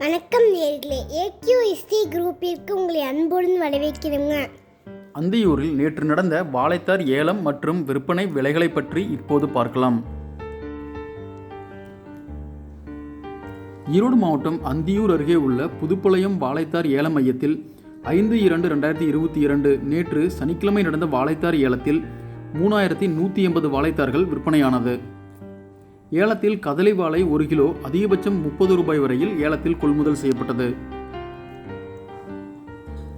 வணக்கம் நேர்களே. ஏக்யூஎஸ்டி குரூப்பிற்கு உங்களை அன்புடன் வரவேற்கிறோங்க. அந்தியூரில் நேற்று நடந்த வாழைத்தார் ஏலம் மற்றும் விற்பனை விலைகளை பற்றி இப்போது பார்க்கலாம். ஈரோடு மாவட்டம் அந்தியூர் அருகே உள்ள புதுப்பாளையம் வாழைத்தார் ஏல மையத்தில் ஐந்து இரண்டு ரெண்டாயிரத்தி இருபத்தி இரண்டு நேற்று சனிக்கிழமை நடந்த வாழைத்தார் ஏலத்தில் மூணாயிரத்தி நூற்றி எண்பது வாழைத்தார்கள் விற்பனையானது. ஏலத்தில் கதலி வாழை ஒரு கிலோ அதிகபட்சம் முப்பது ரூபாய் வரையில் ஏலத்தில் கொள்முதல் செய்யப்பட்டது.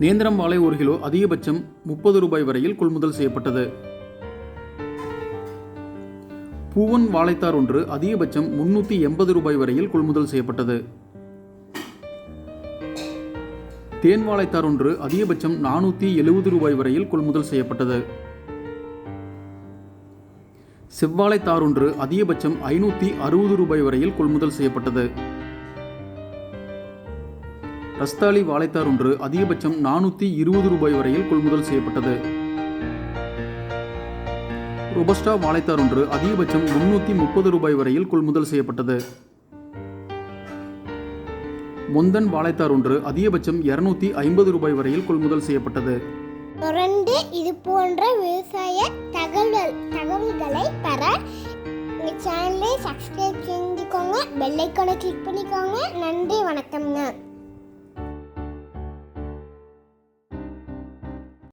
நேந்திரம் வாழை ஒரு கிலோ அதிகபட்சம் முப்பது ரூபாய் வரையில் கொள்முதல் செய்யப்பட்டது. பூவன் வாழைத்தார் ஒன்று அதிகபட்சம் முன்னூற்றி எண்பது ரூபாய் வரையில் கொள்முதல் செய்யப்பட்டது. தேன் வாழைத்தார் ஒன்று அதிகபட்சம் நானூற்றி எழுபது ரூபாய் வரையில் கொள்முதல் செய்யப்பட்டது. செவ்வாழைத்தார் ஒன்று அதிகபட்சம் ஐநூற்றி அறுபது ரூபாய் வரையில் கொள்முதல் செய்யப்பட்டது. ரஸ்தாலி வாழைத்தார் ஒன்று அதிகபட்சம் நானூற்றி இருபது ரூபாய் வரையில் கொள்முதல் செய்யப்பட்டது. ரொபஸ்டா வாழைத்தார் ஒன்று அதிகபட்சம் முன்னூற்றி முப்பது ரூபாய் வரையில் கொள்முதல் செய்யப்பட்டது. முந்தன் வாழைத்தார் ஒன்று அதிகபட்சம் இருநூத்தி ஐம்பது ரூபாய் வரையில் கொள்முதல் செய்யப்பட்டது. தொடர்ந்து இது போன்ற விவசாய தகவல் சப்ஸ்கிரைப் செஞ்சுக்கோங்க. பெல்லைக்கான கிளிக் பண்ணிக்கோங்க. நன்றி வணக்கம்ங்க.